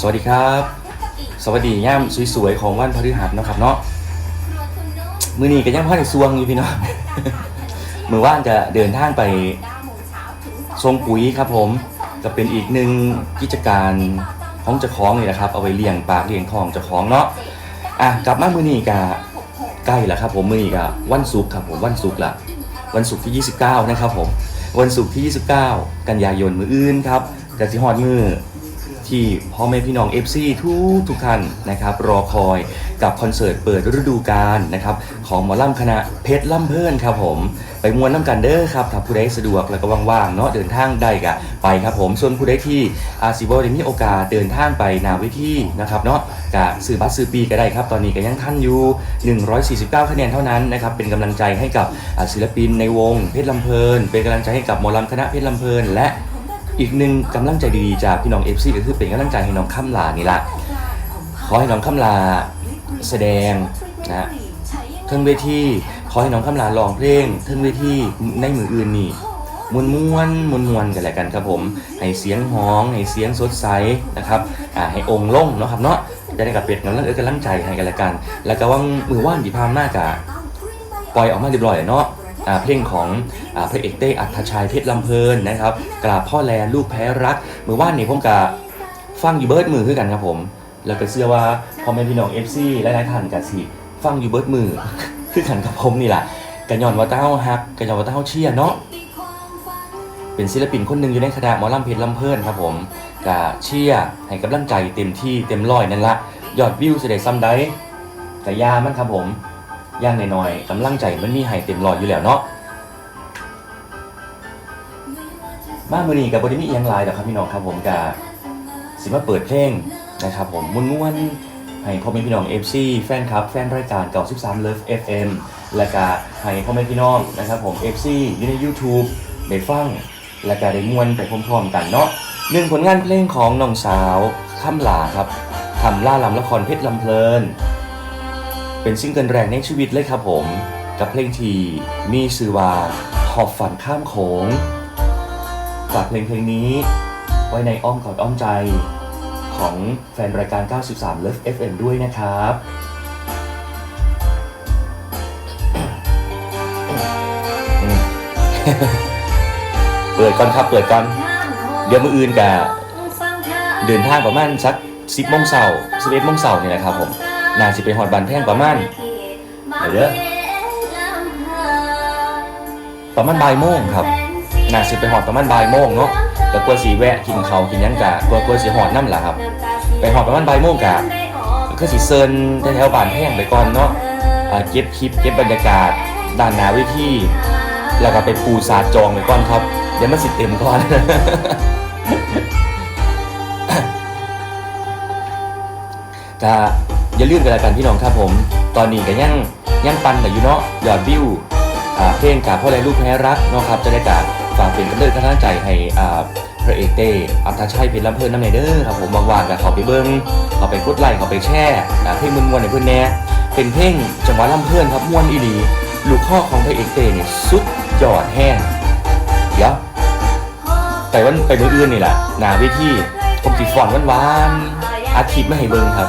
สวัสดีครับ สวัสดีย่ามสวยๆของวันพฤหัสเนาะครับเนาะมือนี้ก็ยังพ่อในซวงอยู่พี่น้องมือว่านจะเดินทางไปทรงปุ๋ยครับผมก็เป็นอีกหนึ่งกิจการของเจ้าของนี่แหละครับ เอาไว้เลี้ยงปากเลี้ยงทองเจ้าของเนาะอะกลับมามือนี้กะใกล้แล้วครับ ผมมือนี้กะวันศุกร์ครับผมวันศุกร์ละวันศุกร์ที่ 29 นะครับผมวันศุกร์ที่ 29 กันยายนมืออื่นครับกสิฮอดมือ ที่พ่อแม่พี่น้อง FC ทุกทุกท่านนะครับรอคอยกับคอนเสิร์ตเปิดฤดูกาลนะครับของหมอล่ำคณะเพชรล่ำเพื่อนครับผม ไปมวนน้ำกันเด้อครับถ้าผู้ใดสะดวกแล้วก็ว่างๆเนาะเดินทางได้กะไปครับผมส่วนผู้ใดที่อาซิบได้มีโอกาสเดินทางไปนาวิธีนะครับเนาะกะซื้อบัตรซื้อปีก็ได้ครับ ตอนนี้ก็ยังท่านอยู่ 149 คะแนนเท่านั้นนะครับเป็นกำลังใจให้กับศิลปินในวงเพชรลำเพลิน เป็นกำลังใจให้กับหมอลำคณะเพชรลำเพลินและ อีกหนึ่งกำลังใจดีๆจากพี่น้องเอฟซีก็คือเป็นกำลังใจให้น้องข้ามลานี่ละขอให้น้องข้ามลาแสดงนะเทิงเวทีขอให้น้องข้ามลาร้องเพลงเทิงเวทีในมืออื่นนี่มวนมวนมวนมวนกันแหละกันครับผมให้เสียงฮ้องให้เสียงสดใสนะครับอ่าให้องค์ลงเนาะครับเนาะจะได้กับเป็ดกำลังเออกำลังใจให้กันละกัน แล้วก็ว่างมือว่านที่พามากะปล่อยออกมาเรียบร้อยเนาะ เพลงของอพระเอกเต้อัธชัยเพชรลำเพลินนะครับกราบพ่อแลลูกแพ้รักมือว่านนี่ผมกะฟังอยู่เบิร์ดมือคือกันครับผม แล้วก็เชื่อว่าพ่อแม่พี่น้อง FC หลายๆท่านกะสิฟังอยู่เบิร์ดมือคือกันกับผมนี่แหละกันยอนว่าเต้าฮักกันยอนว่าเต้าเชียเนาะเป็นศิลปินคนหนึ่งอยู่ในคณะหมอลำเพชรลำเพลินครับผมกะเชียให้กำลังใจเต็มที่เต็มร้อยนั่นละยอดวิวเสด็จซ้ำได้แต่ยามันครับผม ย่างน่อยๆกำลังใจมันมีให้เต็มร้อยอยู่แล้วเนาะบ้านมือนี้กับบริมีอิยังลายดอกครับพี่น้องครับผมกะสิมาเปิดเพลงนะครับผมม้วนให้พ่อแม่พี่น้อง FC แฟนคลับ แฟนรายการเก่า13 Love FM และก็ให้พ่อแม่พี่น้องนะครับผม FC อยู่ใน YouTube ได้ฟัง และก็ได้ม่วนไปพร้อมๆกันเนาะหนึ่งผลงานเพลงของน้องสาวข้ามหลาครับทำล่าลำละครเพชรลำเพลิน เป็นซิงเกิลแรกในชีวิตเลยครับผม กับเพลงทีมีชื่อว่าหอบฝันข้ามโขงฝากเพลงเพลงนี้ ไว้ในอ้อมกอดอ้อมใจของแฟนรายการ 93 Love FM ด้วยนะครับเปิดก่อนครับเปิดก่อน เดี๋ยวมืออื่นกะเดินทางประมาณสัก10โมงเช้า11โมงเช้านี่แหละครับผม น่าสิไปหอดบันแท่งประมาณเดี๋ยวเด้อประมาณบ่ายโมงครับน่าสิไปหอดประมาณบ่ายโมงเนาะก็กลัวสีแวะกินเขากินยังกะกลัวกลัวสีหอดน้ำละครับ ไปหอดประมาณบ่ายโมงกะก็สิเซินแถวบ้านแท่งไปก่อนเนาะเก็บคลิปเก็บบรรยากาศด้านหนาวิธีแล้วก็ไปปูสาจองไปก่อนครับเดี๋ยวมันสิเต็มก่อนก็ อย่าลืมกันล้วกันพี่น้องครับผม ตอนนี้ก็ยังยังปันแต่อยู่เนาะยอดวิวเพลงกับพ่อแรงลูกแพ้รักเนาะครับจะได้กาฝากเป็นกำเนิดกำลังใจให้พระเอกเต้อัธชัยเพชรลำเพลินน้ำในเด้อครับผมว่างๆก็เขาไปเบิ้งเขาไปกดไลค์เขาไปแช่เพลงมวนในเพื่อนแหน่เป็นเพลงจังหวะลำเพลินครับม่วนอีหลีลูกข้อของพระเอกเต้เนี่ยสุดยอดแห้งเดี๋ยวไปวันไปมืออื่นนี่แหละหนาเวิธีผมจีฟอนหวานอาทิตย์ไม่ให้เบิ้งครับ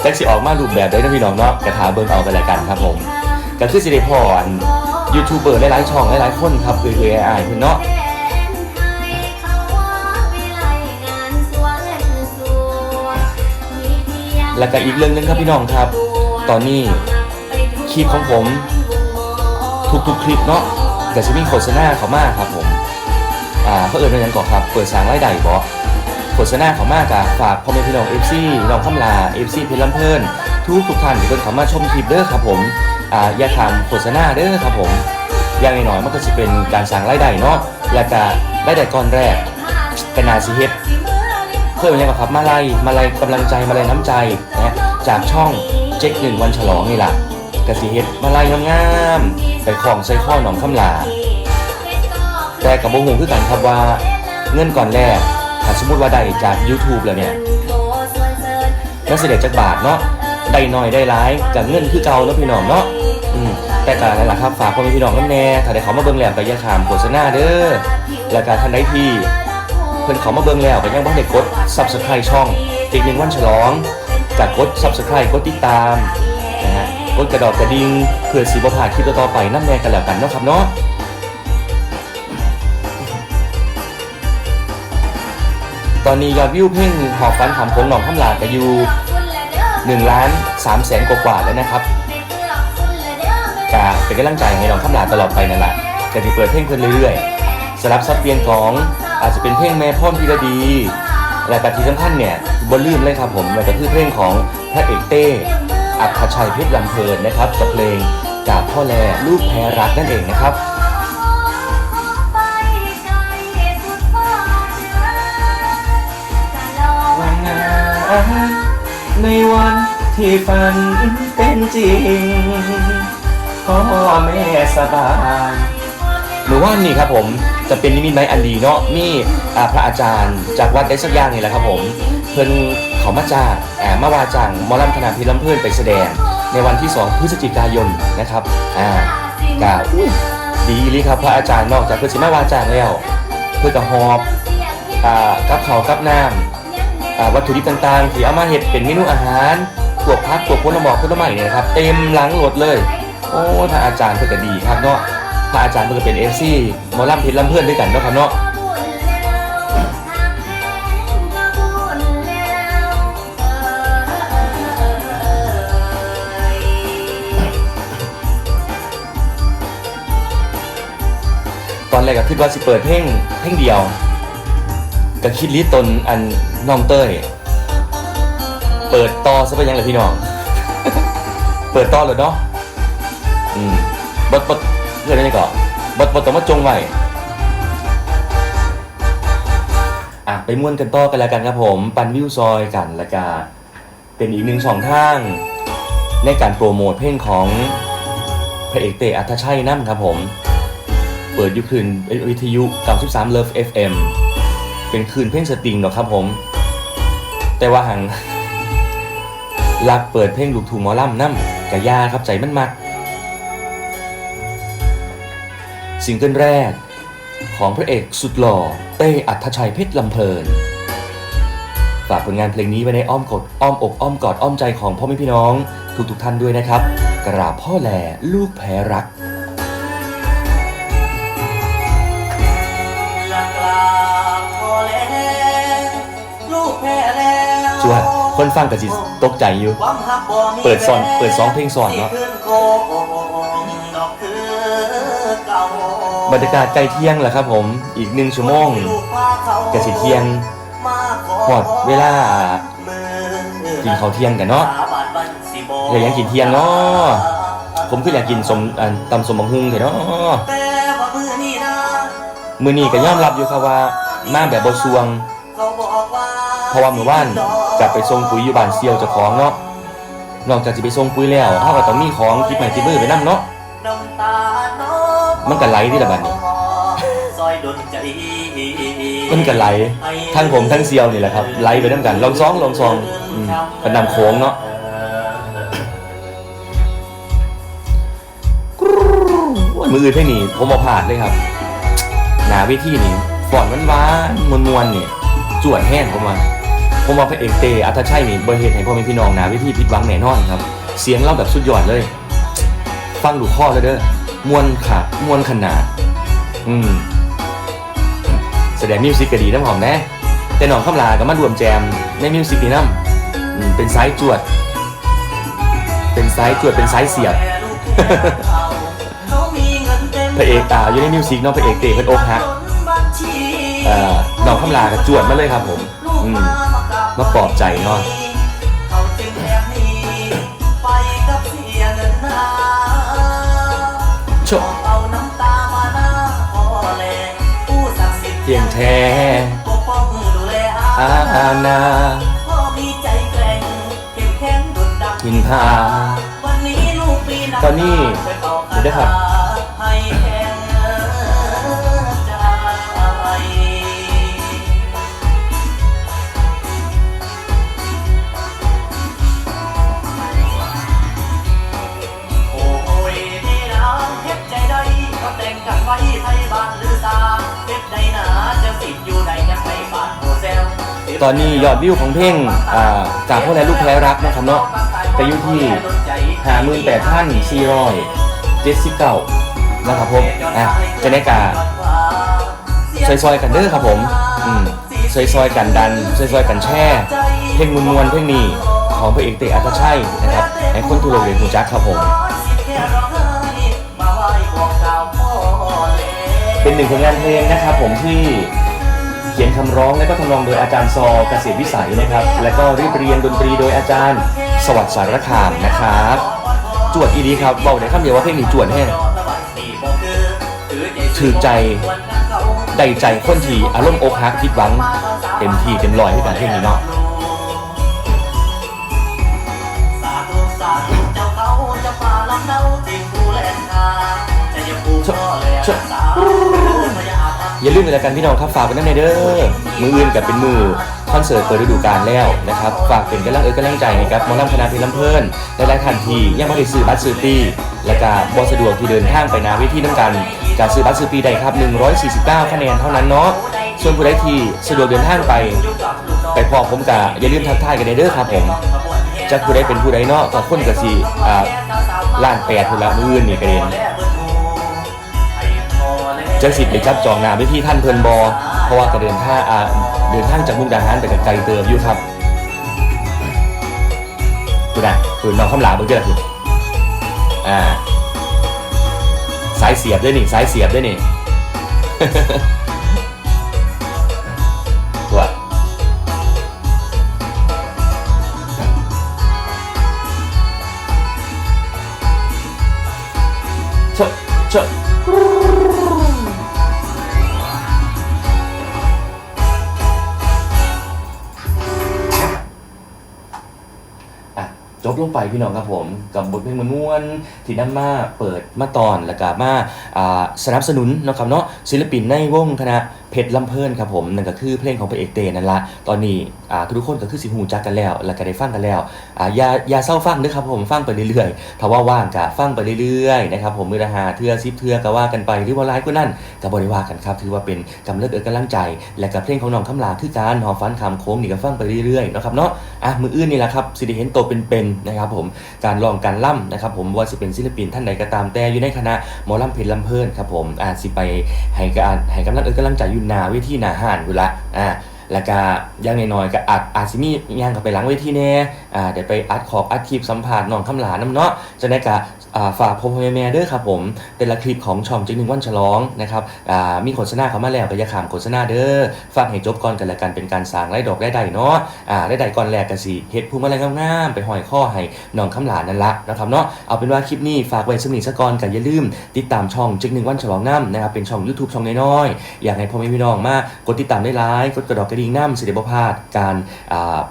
แจ็คสิออกมารูปแบบได้นะพี่น้องเนาะกระถาเบิร์นเอาไปแล้วกันครับผมก็คือสิได้พรยูทูบเบอร์หลายๆช่องหลายๆคนครับคือคือไอ้เพื่อนเนาะแล้วก็อีกเรื่องหนึงครับพี่น้องครับ ตอนนี้คลิปของผมทุกๆคลิปเนาะแต่จะมีโฆษณาเขามากครับผม อ่าเพื่อเอิญเป็นยังก่อนครับ เปิดสางรายได้บอ โฆษณาเขามากอะฝากพ่อแม่พี่น้องเอฟซีน้องคำลาเอฟซีเพชรลำเพลินทุกทุกท่านที่เพิ่นเข้ามาชมคลิปเด้อครับผมอ่าอย่าทำโฆษณาเด้อครับผมอย่างน้อยๆมันก็จะเป็นการสั่งรายได้เนาะและก็รายได้ก้อนแรกก็นาสิเฮดเพิ่มยังไงครับมาลัยมาลัยกำลังใจมาลัยน้ำใจนะจากช่องเจ๊กหนึ่งวันฉลองนี่แหละกสิเฮ็ดมาลัยงามๆไปของใส่ข้อหนองคำลาแต่กับโมโหคือกันครับว่าเงินก่อนแรก ถ้าสมมติว่าได้จาก YouTube แล้วเนี่ยนักเสด็จจากบาทเนาะได้น้อยได้ร้ายกับเงินคือเก่าแล้วพี่น้องเนาะอืมแต่การนั่นแหละครับฝากพ่อแม่พี่น้องน้ำแน่ถ้าได้เขามาเบิ่งแล้วก็อย่าขามโฆษณาเด้อและการทันได้ที่เพิ่นเขามาเบิ่งแล้วก็ยังบ่ได้กด Subscribe ช่องอีกหนึ่งวันฉลองจากกด Subscribe กดติดตามนะฮะกดกระดอกกระดิ่งเพื่อสิบ่พลาดคลิปต่อไปนั่นแน่กันแล้วกันเนาะครับเนาะ ตอนนี้ยอดวิวเพลงหอบฟันหำโขงหนองข้ามลาก็อยู่1ล้าน3แสนกว่าๆแล้วนะครับกะเป็นกำลังใจให้หนองข้ามลาตลอดไปนั่นแหละจะที่เปิดเพลงเพิ่นเรื่อยๆสลับซับเปลี่ยนของอาจจะเป็นเพลงแม่พ่อพิระดีและแต่ที่สำคัญเนี่ยบนลืมเลยครับผมแล้วก็คือเพลงของพระเอกเต้อัคชัยเพชรลำเพลินนะครับกับเพลงจากพ่อแลลูกแพ้รักนั่นเองนะครับานในวันที่ฝันเป็นจริงพ่อแม่สบายหรือว่านี่ครับผมจะเป็นนิมิตไม้อันดีเนาะนี่พระอาจารย์จากวัดได้สักอย่างนี่แหละครับผม เพิ่นเขามาจ้างอ่ามาวาจังมอลำธนาพิลำเพื่อนไปแสดง ในวันที่ 2 พฤศจิกายนนะครับอ่ากาอุ้ยดีลีครับพระอาจารย์นอกจากเพื่อนสิมาวาจางแล้ว เพื่อนกับหอบอ่ากับเขากับน้ำ วัตถุดิบต่างๆ ที่เอามาเห็ดเป็นเมนูอาหารพวกพักพวกผลไม้ผลไม้เนี่ยนะครับเต็มหลังรถเลย โอ้ถ้าอาจารย์เพื่อก็ดีครับเนาะถ้าอาจารย์เพื่อก็เป็นเอฟซีมอลำเพชรลำเพื่อนด้วยกันเนาะครับเนาะตอนแรกก็คิดว่าสิเปิดเพลงเพลงเดียวก็คิดลิตนอัน น้องเต้ย เปิดต่อซะไปยังเลยพี่น้อง เปิดต่อเลยเนาะ อืมบดบดเรื่องนี้ก่อนบดบดต้องมาจงไว้อะไปม่วนกันต่อกันแล้วกันครับผม ปันวิวซอยกันแล้วก็เป็นอีกหนึ่งช่องทาง ในการโปรโมทเพลงของพระเอกเตอัธชัยนั่นครับผม เปิดยุคืนวิทยุ93 Love FM เป็นคืนเพลงสตริงเนาะครับผม แต่ว่าหังรักเปิดเพลงลูกทุ่งหมอลำน้ำกะยาครับใจมันมักซิงเกิลแรก ของพระเอกสุดหล่อ เต้อัธชัยเพชรลำเพลิน ฝากผลงานเพลงนี้ไว้ในอ้อมกอดอ้อมอกอ้อมกอดอ้อมใจของพ่อแม่พี่น้อง ทุกๆท่านด้วยนะครับ กราบพ่อแหล่ลูกแพ้รัก แล้วคนฟังกับจิตกใจอยู่ เปิดสอนเปิดสองเพลงสอนเนาะบรรยากาศใกล้เที่ยงแล้วครับผม อีกหนึ่งชั่วโมงกะสิเที่ยงมาขอหอดเวลา กินข้าวเที่ยงกันเนาะสบดบันสิบ่อยากยังกินเที่ยงเนาะผมคืออยากกินสมตำสมบังฮุงเถอะเนาะแต่ว่ามือนี่นะมือนี้ก็ยอมรับอยู่ครับว่ามาแบบบ่ซวง เขาบอกว่าเพราะว่ามื้อวานกลับไปส่งปุ๋ยอยู่บ้านเซียวเจ้าของเนาะนอกจากจะไปส่งปุ๋ยแล้วเฮาก็ต้องมีของติดไม้ติดมือไปนํเนาะน้ำตาน้องมันก็ไหลที่ละบัดนี้ซอยดนใจมันก็ไหลทั้งผมทั้งเซียวนี่แหละครับไหลไปนํกันลองซองลองซองอืมเป็นนำโค้งเนาะโอ้ยมืออื่นเพลงนี้ผมเอาผ่านเลยครับ หนาเวิธีนี่ฟอนมันหวานมวนมวนๆนี่จวดแห้งผมว่า ผมว่าพระเอกเตอัธชัยนี่บริเหตุให้พ่อแม่พี่น้องหนาเวิธีผิดหวังแน่นอนครับ เสียงเล่าแบบสุดยอดเลย ฟังดูข้อเลยเด้อมวนขาดมวนขนาด อืม แสดงมิวสิกก็ดีน้ำหอมแน่แต่น้องข้ามลาก็มารวมแจมในมิวสิกนี่น้ำเป็นไซส์จวด เป็นไซส์จวดเป็นไซส์เสียบพระเอกอ่าอยู่ในมิวสิกเนาะพระเอกเตะเพิ่นอกหักอ่อน้องคำลาก็จวดมาเลยครับผม อืม มาปลอบใจเนาะเขาจึงแอบหนีไปกับเสียเงินนาโชเอาน้ำตามาหน้าพ่อแลผู้ศักดิ์สิทธิ์เพียงแท้ปกป้องดูแลอาณาพ่อมีใจแกร่งเข้มแข็งดุดดังหินพาวันนี้ลูกปีำตอนนี้ไปเป่าเดี๋ยวนะครับ ไว้ไทยบ้านหรือสาเฮ็ดใดหนาจะสิอยู่ใดยังไม่ฝาตอนนี้ยอดวิวของเพลงจากพ่อแลลูกแพ้รักนะครับเนาะก็อยู่ที่หาหมื่นแปดพันสี่ร้อยเจ็ดสิบเก้านะครับผมอะจะได้กาซอยๆกันเด้อครับผมอืมซอยๆกันดันซอยๆกันแช่ เพลงมวลๆเพลงนี้ของพระเอกเตอัตชัยนะครับให้คนทั่วโลกเรียนรู้จักครับผม เป็นหนึ่งผลงานเพลงนะครับผมที่เขียนคำร้องและก็ทำนองโดยอาจารย์ซอเกษตรวิสัยนะครับ และก็เรียบเรียงดนตรีโดยอาจารย์สวัสดิ์สารคามนะครับ จวดอีดีครับบอกในคำเดียวว่าเพลงนี้จวดแห้งถือใจได้ใจคนที่อารมณ์อกหักคิดหวังเต็มที่เต็มร้อยให้การเพลงนี้เนาะ อย่าลืมเลยละกันพี่น้องครับฝากไว้นั่นในเด้อมืออื่นกับเป็นมือคอนเสิร์ตเปิดฤดูกาลแล้วนะครับฝากเป็นกำลังเออกำลังใจให้กับมอลำคณะเพลำเพลินและหลายๆท่านที่ยังไม่ได้ซื้อบัตรซื้อปีและก็บสะดวกที่เดินทางไปนาเวทีน้ำกันการซื้อบัตรซื้อปีได้ครับ 149 คะแนนเท่านั้นเนาะส่วนผู้ใดที่สะดวกเดินทางไป ไปพอผมกะอย่าลืมทักทายกันเด้อครับผมจะผู้ใดเป็นผู้ใดเนาะก็คนกับสีอ่าล้านแปดผู้ละมืออื่นนี่กระเด็น จังสิไปจับจองหนาไปที่ท่านเพิ่นบอเพราะว่ากระเดินท่าอ่าเดินทางจากมุกดาหารไปกับไกลเติมอยู่ครับดูนะคือน้องคำหลาเบิ่งเจอคืออ่าสายเสียบด้วยนี่สายเสียบด้วยนี่ ไปพี่น้องครับผมกับบทเพลงม้วนๆที่นำมาเปิดมาตอนและกามาอ่าสนับสนุนนะครับเนาะศิลปินในวงคณะ เพชรลำเพลินครับผมนั่นก็คือเพลงของพระเอกเตนั่นละตอนนี้อ่าทุกคนก็คือสิหูจักกันแล้ว และก็ได้ฟังกันแล้วอ่าอย่าอย่าเศร้าฟังเด้อครับผมฟังไปเรื่อยๆถ้าว่าว่างก็ฟังไปเรื่อยๆนะครับผมมือละหาเทือซิบเทือก็ว่ากันไปหรือว่าไลฟ์ก็นั่นก็บ่ได้ว่ากันครับถือว่าเป็นกำลังเอิกกำลังใจ และกับเพลงของน้องคำลาคือการหอฟันคำโค้งนี่ก็ฟังไปเรื่อยๆนะครับเนาะอะมืออื่นนี่แหละครับสิได้เห็นโตเป็นๆนะครับผมการลองการล่ำนะครับผมว่าสิเป็นศิลปินท่านใดก็ตามแต่อยู่ในคณะหมอลำเพลลำเพลินครับผมอาสิไปให้การให้กำลังเอิกกำลังใจอยู่นาเวทีหนาห่านอยู่ละอ่าแล้วก็อยังน้อยๆก็อาจอาจสิมีย่างก็ไปหลังเวทีแน่อ่าเดี๋ยวไปอัดขอบอัดทีบสัมผัสน้องคำหลาน้ำเนาะจะได้กะอ่า ฝากพ่อพ่อแม่แม่เด้อครับผมแต่ละคลิปของช่องจึงหนึ่งวันฉลองนะครับมีโฆษณาเข้ามาแล้วก็อย่าขามโฆษณาเด้อฝากให้จบก่อนกันละกันเป็นการสร้างรายดอกรายได้เนาะอ่ารายได้ก่อนแรกกันสิเฮ็ดภูมิอะไรงามๆไปห้อยข้อให้น้องคำหลานนั่นละนะครับเนาะเอาเป็นว่าคลิปนี้ฝากไว้สำนีสกอนกันอย่าลืม ติดตามช่องจึงหนึ่งวันฉลองน้ำนะครับเป็นช่อง YouTube ช่องน้อยๆอยากให้พ่อแม่พี่น้องมากดติดตามได้ไลค์กดกระดอกกระดิ่งน้ำสิเดบพลาดการ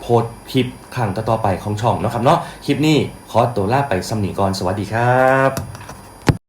โพสคลิป ครั้งต่อๆไปของช่องนะครับเนาะคลิปนี้ขอตัวลาไปสำนีก่อนสวัสดีครับ